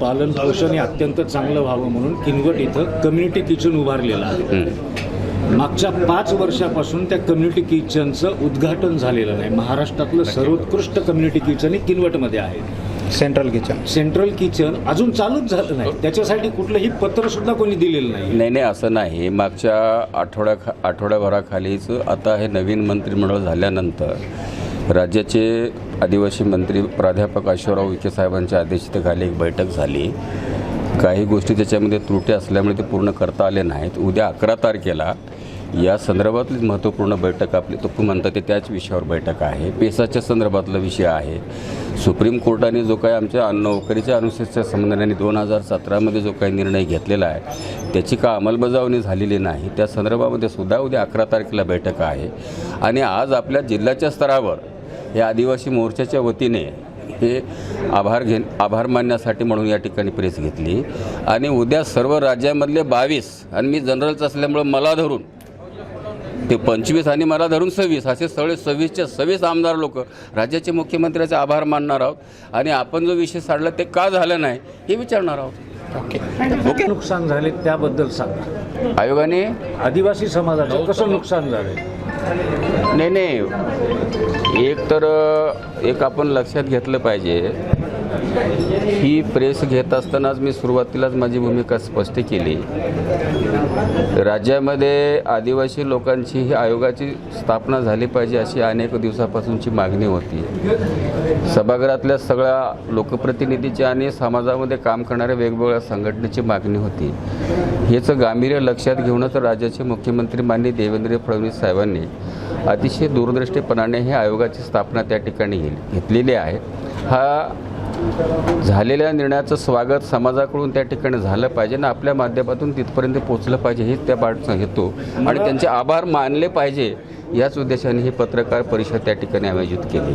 पालन पोषण हे अत्यंत चांगलं व्हावं म्हणून किनवट इथं कम्युनिटी किचन उभारलेलं आहे. हं. मागच्या पाच वर्षापासून त्या कम्युनिटी किचनचं उद्घाटन झालेलं नाही. महाराष्ट्रातलं सर्वोत्कृष्ट कम्युनिटी किचन हे किनवटमध्ये आहे. सेंट्रल किचन सेंट्रल किचन अजून चालूच झालं नाही. त्याच्यासाठी कुठलंही पत्र सुद्धा कोणी दिलेलं नाही. नाही नाही असं नाही. मागच्या आठवड्या आठवड्याभराखालीच आता हे नवीन मंत्रिमंडळ झाल्यानंतर राज्याचे आदिवासी मंत्री प्राध्यापक अश्वराव विखे साहेबांच्या अध्यक्षतेखाली एक बैठक झाली. काही गोष्टी त्याच्यामध्ये त्रुटी असल्यामुळे ते पूर्ण करता आले नाहीत. उद्या अकरा तारखेला या संदर्भातली महत्त्वपूर्ण बैठक आपली तो म्हणतात ते त्याच विषयावर बैठक आहे. पेसाच्या संदर्भातला विषय आहे. सुप्रीम कोर्टाने जो काही आमच्या नोकरीच्या अनुसूचित संबंधाने दोन हजार सतरामध्ये जो काही निर्णय घेतलेला आहे त्याची का अंमलबजावणी झालेली नाही त्या संदर्भामध्ये सुद्धा उद्या अकरा तारखेला बैठक आहे. आणि आज आपल्या जिल्ह्याच्या स्तरावर हे आदिवासी मोर्चाच्या वतीने हे आभार घे आभार मानण्यासाठी म्हणून या ठिकाणी प्रेस घेतली. आणि उद्या सर्व राज्यामधले बावीस आणि मी जनरलच असल्यामुळं मला धरून ते पंचवीस आणि मला धरून सव्वीस असे सगळे सव्वीसच्या सव्वीस आमदार लोक राज्याचे मुख्यमंत्र्याचे आभार मानणार आहोत. आणि आपण जो विषय साडला ते का झालं नाही हे विचारणार आहोत. ओके. नुकसान झाले त्याबद्दल सांगा. आयोगाने? आदिवासी समाजाचं कसं नुकसान झालंय? नाही नाही. एक तर एक आपण लक्षात घेतलं पाहिजे ही प्रेस घेत असतानाच मी सुरुवातीलाच माझी भूमिका स्पष्ट केली. राज्यामध्ये आदिवासी लोकांची ही आयोगाची स्थापना झाली पाहिजे अशी अनेक दिवसापासूनची मागणी होती. सभागृहातल्या सगळ्या लोकप्रतिनिधीची आणि समाजामध्ये काम करणाऱ्या वेगवेगळ्या संघटनेची मागणी होती. हेच गांभीर्य लक्षात घेऊनच राज्याचे मुख्यमंत्री माननीय देवेंद्र फडणवीस साहेबांनी अतिशय दूरदृष्टीपणाने हे आयोगाची स्थापना त्या ठिकाणी घेतलेली आहे. हा झालेल्या निर्णयाचं स्वागत समाजाकडून त्या ठिकाणी झालं पाहिजे आणि आपल्या माध्यमातून तिथपर्यंत पोचलं पाहिजे हेच त्या बाळचा हेतू. आणि त्यांचे आभार मानले पाहिजे याच उद्देशाने ही पत्रकार परिषद त्या ठिकाणी आयोजित केली.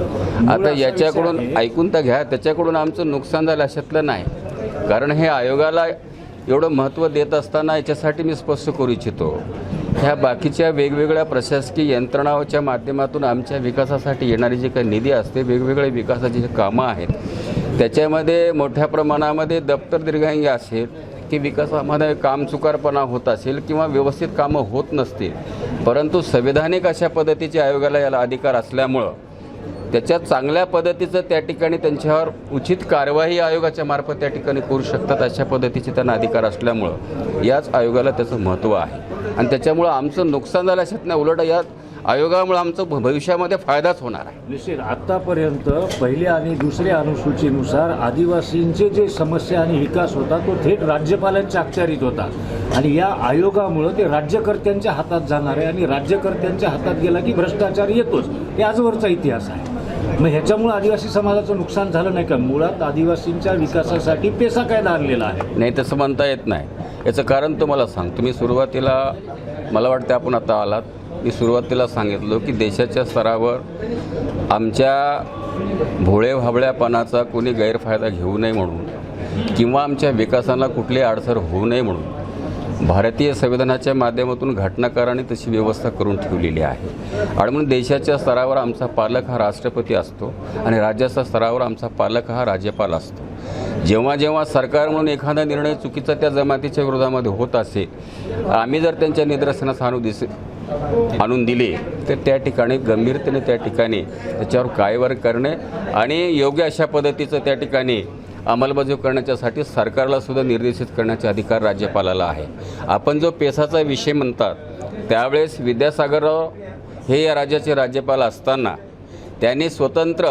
आता याच्याकडून ऐकून तर घ्या त्याच्याकडून आमचं नुकसान झालं अशातलं नाही. कारण हे आयोगाला एवढं महत्त्व देत असताना याच्यासाठी मी स्पष्ट करू इच्छितो. ह्या बाकीच्या वेगवेगळ्या प्रशासकीय यंत्रणाच्या माध्यमातून आमच्या विकासासाठी येणारी जी काही निधी असते वेगवेगळे विकासाची जी कामं आहेत त्याच्यामध्ये मोठ्या प्रमाणामध्ये दप्तर दीर्घांगी असेल की विकासामध्ये कामचुकारपणा होत असेल किंवा व्यवस्थित कामं होत नसतील परंतु संविधानिक अशा पद्धतीचे आयोगाला याला अधिकार असल्यामुळं त्याच्या चांगल्या पद्धतीचं त्या ठिकाणी त्यांच्यावर उचित कारवाई आयोगाच्या मार्फत त्या ठिकाणी करू शकतात अशा पद्धतीचे त्यांना अधिकार असल्यामुळं याच आयोगाला त्याचं महत्त्व आहे. आणि त्याच्यामुळं आमचं नुकसान झालं अशात नाही उलट या आयोगामुळं आमचं भविष्यामध्ये फायदाच होणार आहे. निश्चित. आतापर्यंत पहिल्या आणि दुसऱ्या अनुसूचीनुसार आदिवासींचे जे समस्या आणि विकास होता तो थेट राज्यपालांच्या अखत्यारीत होता. आणि या आयोगामुळं ते राज्यकर्त्यांच्या हातात जाणार आहे आणि राज्यकर्त्यांच्या हातात गेला की भ्रष्टाचार येतोच. हे आजवरचा इतिहास आहे. मग ह्याच्यामुळं आदिवासी समाजाचं नुकसान झालं नाही का? मुळात आदिवासींच्या विकासासाठी पेसा कायदा आणलेला आहे. नाही तसं म्हणता येत नाही. याचं कारण तुम्हाला सांगतो मी सुरुवातीला मला वाटतं आपण आता आलात. मी सुरुवातीला सांगितलं की देशाच्या स्तरावर आमच्या भोळे भाबळ्यापणाचा कोणी गैरफायदा घेऊ नये म्हणून किंवा आमच्या विकासाला कुठली अडसर होऊ नये म्हणून भारतीय संविधानाच्या माध्यमातून घटनाकाराने तशी व्यवस्था करून ठेवलेली आहे. आणि म्हणून देशाच्या स्तरावर आमचा पालक हा राष्ट्रपती असतो आणि राज्याच्या स्तरावर आमचा पालक हा राज्यपाल असतो. जेव्हा जेव्हा सरकार म्हणून एखादा निर्णय चुकीचा त्या जमातीच्या विरोधामध्ये होत असेल आम्ही जर त्यांच्या निदर्शनास आणू दिसे आणून दिले. तर त्या ठिकाणी गंभीरतेने त्या ठिकाणी त्याच्यावर कारवाई करणे आणि योग्य अशा पद्धतीचं त्या ठिकाणी अंमलबजावणी करण्याच्यासाठी सरकारला सुद्धा निर्देशित करण्याचे अधिकार राज्यपालाला आहे. आपण जो पेसाचा विषय म्हणतात त्यावेळेस विद्यासागरराव हे या राज्याचे राज्यपाल असताना त्यांनी स्वतंत्र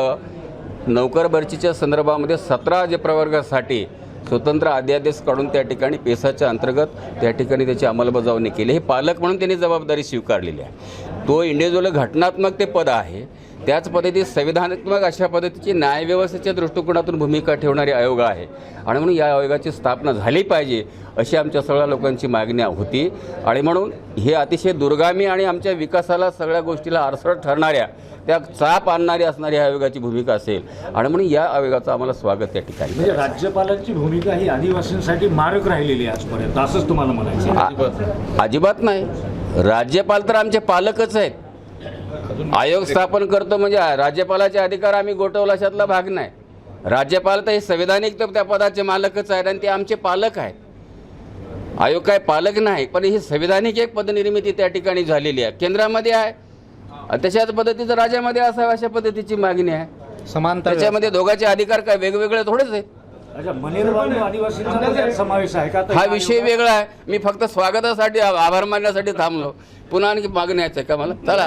नोकर भरतीच्या संदर्भामध्ये सतरा जे प्रवर्गासाठी स्वतंत्र अध्यादेश काढून त्या ठिकाणी पेसाच्या अंतर्गत त्या ठिकाणी त्याची अंमलबजावणी केली. हे पालक म्हणून त्यांनी जबाबदारी स्वीकारलेली आहे. तो इंडिव्हिज्युअल घटनात्मक ते पद आहे. त्याच पद्धतीत संविधानात्मक अशा पद्धतीची न्यायव्यवस्थेच्या दृष्टिकोनातून भूमिका ठेवणारी आयोग आहे. आणि म्हणून या आयोगाची स्थापना झाली पाहिजे अशी आमच्या सगळ्या लोकांची मागणी होती. आणि म्हणून हे अतिशय दुर्गामी आणि आमच्या विकासाला सगळ्या गोष्टीला अडसर ठरणाऱ्या त्या चाप आणणारी असणारी आयोगाची भूमिका असेल. आणि म्हणून या आयोगाचं आम्हाला स्वागत या ठिकाणी म्हणजे राज्यपालांची भूमिका ही आदिवासींसाठी मारक राहिलेली आहे आजपर्यंत. असंच तुम्हाला म्हणायचं अजिबात नाही. राज्यपाल तर आमचे पालकच आहेत. आयोग स्थापन करतो म्हणजे राज्यपालाचे अधिकार आम्ही गोठवला अशातला भाग नाही. राज्यपाल तर हे संविधानिक तर त्या पदाचे मालकच आहेत आणि ते आमचे पालक आहेत. आयोग काय पालक नाही पण ही संविधानिक एक पदनिर्मिती त्या ठिकाणी झालेली आहे. केंद्रामध्ये आहे. तशाच पद्धतीचं राज्यामध्ये असावं अशा पद्धतीची मागणी आहे. समांतर त्याच्यामध्ये दोघांचे अधिकार काय वेगवेगळे थोडेच आहेत. अच्छा मनेर बांधव आदिवासींचा पण त्यात समावेश आहे का? हा विषय वेगळा आहे. मी फक्त स्वागतासाठी आभार मानण्यासाठी थांबलो. पुन्हा आणखी मागणी आहे का मला? चला.